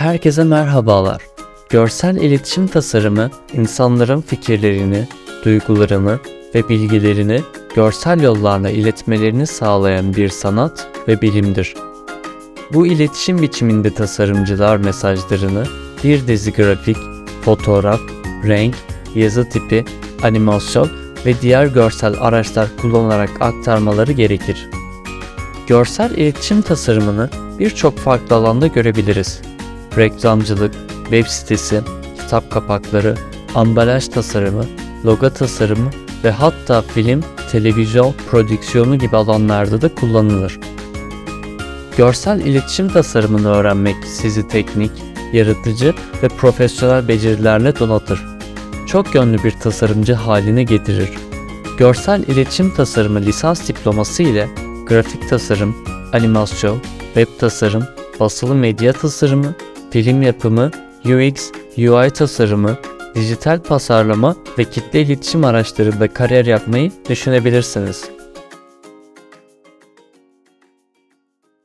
Herkese merhabalar. Görsel iletişim tasarımı, insanların fikirlerini, duygularını ve bilgilerini görsel yollarla iletmelerini sağlayan bir sanat ve bilimdir. Bu iletişim biçiminde tasarımcılar mesajlarını bir dizi grafik, fotoğraf, renk, yazı tipi, animasyon ve diğer görsel araçlar kullanarak aktarmaları gerekir. Görsel iletişim tasarımını birçok farklı alanda görebiliriz. Reklamcılık, web sitesi, kitap kapakları, ambalaj tasarımı, logo tasarımı ve hatta film, televizyon prodüksiyonu gibi alanlarda da kullanılır. Görsel iletişim tasarımını öğrenmek sizi teknik, yaratıcı ve profesyonel becerilerle donatır. Çok yönlü bir tasarımcı haline getirir. Görsel iletişim tasarımı lisans diploması ile grafik tasarım, animasyon, web tasarım, basılı medya tasarımı, film yapımı, UX, UI tasarımı, dijital pazarlama ve kitle iletişim araçlarında kariyer yapmayı düşünebilirsiniz.